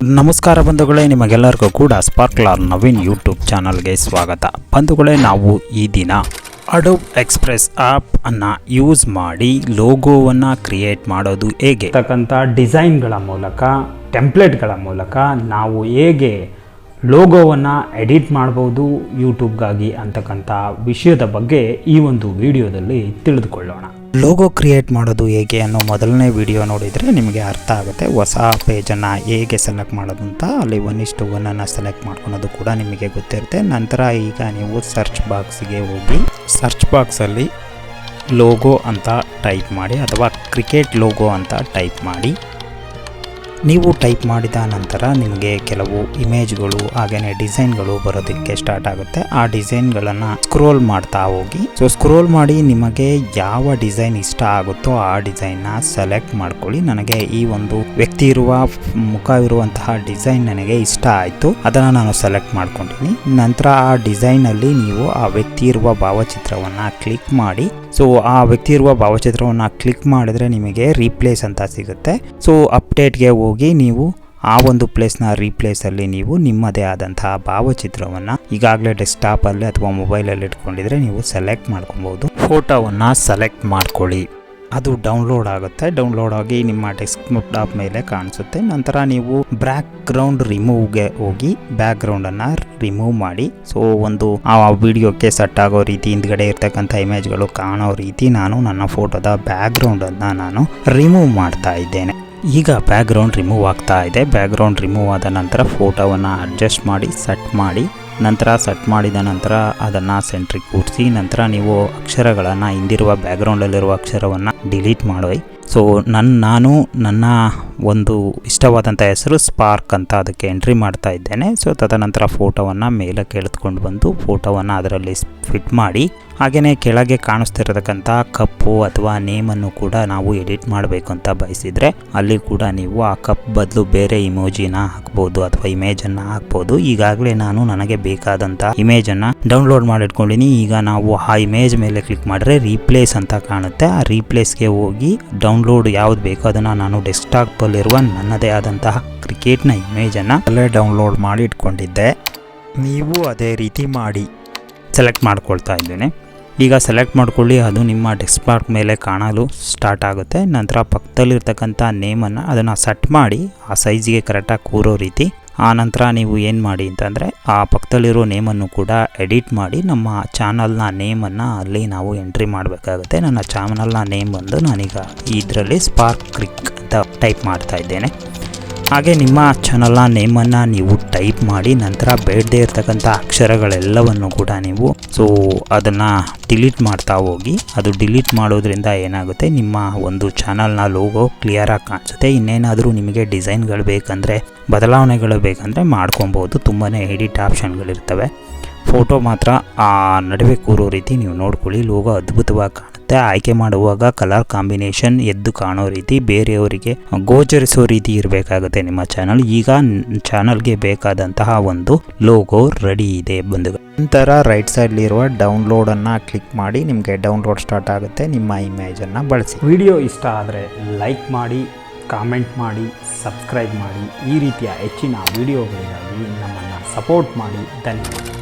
ನಮಸ್ಕಾರ ಬಂಧುಗಳೇ, ನಿಮಗೆಲ್ಲರಿಗೂ ಕೂಡ ಸ್ಪಾರ್ಕ್ಲಾರ್ ನವೀನ್ ಯೂಟ್ಯೂಬ್ ಚಾನಲ್ಗೆ ಸ್ವಾಗತ. ಬಂಧುಗಳೇ, ನಾವು ಈ ದಿನ ಅಡೋಬ್ ಎಕ್ಸ್ಪ್ರೆಸ್ ಆ್ಯಪ್ ಅನ್ನು ಯೂಸ್ ಮಾಡಿ ಲೋಗೋವನ್ನು ಕ್ರಿಯೇಟ್ ಮಾಡೋದು ಹೇಗೆ? ತಕ್ಕಂಥ ಡಿಸೈನ್ಗಳ ಮೂಲಕ ಟೆಂಪ್ಲೇಟ್ಗಳ ಮೂಲಕ ನಾವು ಹೇಗೆ ಲೋಗೋವನ್ನು ಎಡಿಟ್ ಮಾಡ್ಬೋದು ಯೂಟ್ಯೂಬ್ಗಾಗಿ ಅಂತಕ್ಕಂಥ ವಿಷಯದ ಬಗ್ಗೆ ಈ ಒಂದು ವಿಡಿಯೋದಲ್ಲಿ ತಿಳಿದುಕೊಳ್ಳೋಣ. ಲೋಗೋ ಕ್ರಿಯೇಟ್ ಮಾಡೋದು ಹೇಗೆ ಅನ್ನೋ ಮೊದಲನೇ ವಿಡಿಯೋ ನೋಡಿದರೆ ನಿಮಗೆ ಅರ್ಥ ಆಗುತ್ತೆ. ಹೊಸ ಪೇಜನ್ನು ಹೇಗೆ ಸೆಲೆಕ್ಟ್ ಮಾಡೋದು ಅಂತ. ಅಲ್ಲಿ ಒನ್ ಇಷ್ಟು ಒನ್ನನ್ನು ಸೆಲೆಕ್ಟ್ ಮಾಡ್ಕೊಳೋದು ಕೂಡ ನಿಮಗೆ ಗೊತ್ತಿರುತ್ತೆ. ನಂತರ ಈಗ ನೀವು ಸರ್ಚ್ ಬಾಕ್ಸಿಗೆ ಹೋಗಿ ಸರ್ಚ್ ಬಾಕ್ಸಲ್ಲಿ ಲೋಗೋ ಅಂತ ಟೈಪ್ ಮಾಡಿ ಅಥವಾ ಕ್ರಿಕೆಟ್ ಲೋಗೋ ಅಂತ ಟೈಪ್ ಮಾಡಿ. ನೀವು ಟೈಪ್ ಮಾಡಿದ ನಂತರ ನಿಮಗೆ ಕೆಲವು ಇಮೇಜ್ಗಳು ಹಾಗೆಯೇ ಡಿಸೈನ್ಗಳು ಬರೋದಕ್ಕೆ ಸ್ಟಾರ್ಟ್ ಆಗುತ್ತೆ. ಆ ಡಿಸೈನ್ಗಳನ್ನು ಸ್ಕ್ರೋಲ್ ಮಾಡ್ತಾ ಹೋಗಿ. ಸೊ ಸ್ಕ್ರೋಲ್ ಮಾಡಿ ನಿಮಗೆ ಯಾವ ಡಿಸೈನ್ ಇಷ್ಟ ಆಗುತ್ತೋ ಆ ಡಿಸೈನ್ನ ಸೆಲೆಕ್ಟ್ ಮಾಡ್ಕೊಳ್ಳಿ. ನನಗೆ ಈ ಒಂದು ವ್ಯಕ್ತಿ ಇರುವ, ಮುಖ ಇರುವಂತಹ ಡಿಸೈನ್ ನನಗೆ ಇಷ್ಟ ಆಯಿತು. ಅದನ್ನು ನಾನು ಸೆಲೆಕ್ಟ್ ಮಾಡ್ಕೊಂಡಿನಿ. ನಂತರ ಆ ಡಿಸೈನಲ್ಲಿ ನೀವು ಆ ವ್ಯಕ್ತಿ ಇರುವ ಭಾವಚಿತ್ರವನ್ನು ಕ್ಲಿಕ್ ಮಾಡಿ. ಸೊ ಆ ವ್ಯಕ್ತಿ ಇರುವ ಭಾವಚಿತ್ರವನ್ನು ಕ್ಲಿಕ್ ಮಾಡಿದ್ರೆ ನಿಮಗೆ ರೀಪ್ಲೇಸ್ ಅಂತ ಸಿಗುತ್ತೆ. ಸೊ ಅಪ್ಡೇಟ್ಗೆ ಹೋಗಿ ನೀವು ಆ ಒಂದು ಪ್ಲೇಸ್ನ ರೀಪ್ಲೇಸಲ್ಲಿ ನೀವು ನಿಮ್ಮದೇ ಆದಂತಹ ಭಾವಚಿತ್ರವನ್ನು ಈಗಾಗಲೇ ಡೆಸ್ಕ್ಟಾಪಲ್ಲಿ ಅಥವಾ ಮೊಬೈಲಲ್ಲಿ ಇಟ್ಕೊಂಡಿದ್ರೆ ನೀವು ಸೆಲೆಕ್ಟ್ ಮಾಡ್ಕೊಬೋದು. ಫೋಟೋವನ್ನು ಸೆಲೆಕ್ಟ್ ಮಾಡ್ಕೊಳ್ಳಿ. ಅದು ಡೌನ್ಲೋಡ್ ಆಗುತ್ತೆ. ಡೌನ್ಲೋಡ್ ಆಗಿ ನಿಮ್ಮ ಡೆಸ್ಕ್ ಟಾಪ್ ಮೇಲೆ ಕಾಣಿಸುತ್ತೆ. ನಂತರ ನೀವು ಬ್ಯಾಕ್ ಗ್ರೌಂಡ್ ರಿಮೂವ್ಗೆ ಹೋಗಿ ಬ್ಯಾಕ್ ಗ್ರೌಂಡನ್ನು ರಿಮೂವ್ ಮಾಡಿ. ಸೊ ಒಂದು ಆ ವಿಡಿಯೋಕ್ಕೆ ಸೆಟ್ ಆಗೋ ರೀತಿ ಹಿಂದ್ಗಡೆ ಇರ್ತಕ್ಕಂಥ ಇಮೇಜ್ಗಳು ಕಾಣೋ ರೀತಿ ನಾನು ನನ್ನ ಫೋಟೋದ ಬ್ಯಾಕ್ ಗ್ರೌಂಡನ್ನು ನಾನು ರಿಮೂವ್ ಮಾಡ್ತಾ ಇದ್ದೇನೆ. ಈಗ ಬ್ಯಾಕ್ಗ್ರೌಂಡ್ ರಿಮೂವ್ ಆಗ್ತಾ ಇದೆ. ಬ್ಯಾಕ್ಗ್ರೌಂಡ್ ರಿಮೂವ್ ಆದ ನಂತರ ಫೋಟೋವನ್ನು ಅಡ್ಜಸ್ಟ್ ಮಾಡಿ ಸೆಟ್ ಮಾಡಿ, ನಂತರ ಸೆಟ್ ಮಾಡಿದ ನಂತರ ಅದನ್ನು ಸೆಂಟ್ರಿಗೆ ಕೂರಿಸಿ, ನಂತರ ನೀವು ಅಕ್ಷರಗಳನ್ನು ಹಿಂದಿರುವ ಬ್ಯಾಕ್ಗ್ರೌಂಡಲ್ಲಿರುವ ಅಕ್ಷರವನ್ನು ಡಿಲೀಟ್ ಮಾಡಿ ಸೊ ನನ್ನ ನಾನು, ನನ್ನ ಒಂದು ಇಷ್ಟವಾದಂಥ ಹೆಸರು ಸ್ಪಾರ್ಕ್ ಅಂತ ಅದಕ್ಕೆ ಎಂಟ್ರಿ ಮಾಡ್ತಾ ಇದ್ದೇನೆ. ಸೊ ತದನಂತರ ಫೋಟೋವನ್ನು ಮೇಲಕ್ಕೆ ಎಳೆದುಕೊಂಡು ಬಂದು ಫೋಟೋವನ್ನು ಅದರಲ್ಲಿ ಫಿಟ್ ಮಾಡಿ ಹಾಗೆಯೇ ಕೆಳಗೆ ಕಾಣಿಸ್ತಿರತಕ್ಕಂಥ ಕಪ್ಪು ಅಥವಾ ನೇಮನ್ನು ಕೂಡ ನಾವು ಎಡಿಟ್ ಮಾಡಬೇಕು ಅಂತ ಬಯಸಿದರೆ, ಅಲ್ಲಿ ಕೂಡ ನೀವು ಆ ಕಪ್ ಬದಲು ಬೇರೆ ಇಮೋಜಿನ ಹಾಕ್ಬೋದು ಅಥವಾ ಇಮೇಜನ್ನು ಹಾಕ್ಬೋದು. ಈಗಾಗಲೇ ನಾನು ನನಗೆ ಬೇಕಾದಂಥ ಇಮೇಜನ್ನು ಡೌನ್ಲೋಡ್ ಮಾಡಿಟ್ಕೊಂಡಿನಿ. ಈಗ ನಾವು ಆ ಇಮೇಜ್ ಮೇಲೆ ಕ್ಲಿಕ್ ಮಾಡಿದ್ರೆ ರೀಪ್ಲೇಸ್ ಅಂತ ಕಾಣುತ್ತೆ. ಆ ರೀಪ್ಲೇಸ್ಗೆ ಹೋಗಿ ಡೌನ್ಲೋಡ್ ಯಾವ್ದು ಬೇಕೋ ಅದನ್ನು ನಾನು ಡೆಸ್ಕ್ಟಾಪಲ್ಲಿರುವ ನನ್ನದೇ ಆದಂತಹ ಕ್ರಿಕೆಟ್ನ ಇಮೇಜನ್ನು ಅಲ್ಲೇ ಡೌನ್ಲೋಡ್ ಮಾಡಿ ಇಟ್ಕೊಂಡಿದ್ದೆ. ನೀವು ಅದೇ ರೀತಿ ಮಾಡಿ. ಸೆಲೆಕ್ಟ್ ಮಾಡ್ಕೊಳ್ತಾ ಇದ್ದೇನೆ. ಈಗ ಸೆಲೆಕ್ಟ್ ಮಾಡ್ಕೊಳ್ಳಿ, ಅದು ನಿಮ್ಮ ಡೆಸ್ಕ್ಟಾಪ್ ಮೇಲೆ ಕಾಣಲು ಸ್ಟಾರ್ಟ್ ಆಗುತ್ತೆ. ನಂತರ ಪಕ್ಕದಲ್ಲಿರ್ತಕ್ಕಂಥ ನೇಮನ್ನು ಅದನ್ನು ಸೆಟ್ ಮಾಡಿ, ಆ ಸೈಜಿಗೆ ಕರೆಕ್ಟಾಗಿ ಕೂರೋ ರೀತಿ ಆ ನಂತರ ನೀವು ಏನು ಮಾಡಿ ಅಂತಂದರೆ ಆ ಪಕ್ಕದಲ್ಲಿರೋ ನೇಮನ್ನು ಕೂಡ ಎಡಿಟ್ ಮಾಡಿ ನಮ್ಮ ಚಾನಲ್ನ ನೇಮನ್ನು ಅಲ್ಲಿ ನಾವು ಎಂಟ್ರಿ ಮಾಡಬೇಕಾಗುತ್ತೆ. ನನ್ನ ಚಾನಲ್ನ ನೇಮ್ ಬಂದು ನಾನೀಗ ಇದರಲ್ಲಿ ಸ್ಪಾರ್ಕ್ ಕ್ರಿಕ್ ಅಂತ ಟೈಪ್ ಮಾಡ್ತಾ ಇದ್ದೇನೆ. ಹಾಗೆ ನಿಮ್ಮ ಚಾನಲ್ನ ನೇಮನ್ನು ನೀವು ಟೈಪ್ ಮಾಡಿ ನಂತರ ಬೇಡದೇ ಇರತಕ್ಕಂಥ ಅಕ್ಷರಗಳೆಲ್ಲವನ್ನು ಕೂಡ ನೀವು ಸೊ ಅದನ್ನು ಡಿಲೀಟ್ ಮಾಡ್ತಾ ಹೋಗಿ, ಅದು ಡಿಲೀಟ್ ಮಾಡೋದ್ರಿಂದ ಏನಾಗುತ್ತೆ, ನಿಮ್ಮ ಒಂದು ಚಾನಲ್ನ ಲೋಗೋ ಕ್ಲಿಯರಾಗಿ ಕಾಣಿಸುತ್ತೆ. ಇನ್ನೇನಾದರೂ ನಿಮಗೆ ಡಿಸೈನ್ಗಳು ಬೇಕಂದರೆ, ಬದಲಾವಣೆಗಳು ಬೇಕಂದರೆ ಮಾಡ್ಕೊಬೋದು. ತುಂಬಾ ಎಡಿಟ್ ಆಪ್ಷನ್ಗಳಿರ್ತವೆ ಫೋಟೋ ಮಾತ್ರ ಆ ನಡುವೆ ಕೂರೋ ರೀತಿ ನೀವು ನೋಡ್ಕೊಳ್ಳಿ. ಲೋಗೋ ಅದ್ಭುತವಾಗಿ ಕಾಣುತ್ತೆ ಆಯ್ಕೆ ಮಾಡುವಾಗ ಕಲರ್ ಕಾಂಬಿನೇಷನ್ ಎದ್ದು ಕಾಣೋ ರೀತಿ ಬೇರೆಯವರಿಗೆ ಗೋಚರಿಸೋ ರೀತಿ ಇರಬೇಕಾಗುತ್ತೆ ನಿಮ್ಮ ಚಾನಲ್ ಈಗ ಚಾನಲ್ಗೆ ಬೇಕಾದಂತಹ ಒಂದು ಲೋಗೋ ರೆಡಿ ಇದೆ ಬಂಧುಗಳು. ನಂತರ ರೈಟ್ ಸೈಡ್ಲಿರುವ ಡೌನ್ಲೋಡನ್ನು ಕ್ಲಿಕ್ ಮಾಡಿ ನಿಮಗೆ ಡೌನ್ಲೋಡ್ ಸ್ಟಾರ್ಟ್ ಆಗುತ್ತೆ. ನಿಮ್ಮ ಇಮೇಜನ್ನು ಬಳಸಿ. ವಿಡಿಯೋ ಇಷ್ಟ ಆದರೆ ಲೈಕ್ ಮಾಡಿ ಕಾಮೆಂಟ್ ಮಾಡಿ ಸಬ್ಸ್ಕ್ರೈಬ್ ಮಾಡಿ. ಈ ರೀತಿಯ ಹೆಚ್ಚಿನ ವಿಡಿಯೋಗಳಿಗಾಗಿ ನಮ್ಮನ್ನು ಸಪೋರ್ಟ್ ಮಾಡಿ. ಧನ್ಯವಾದ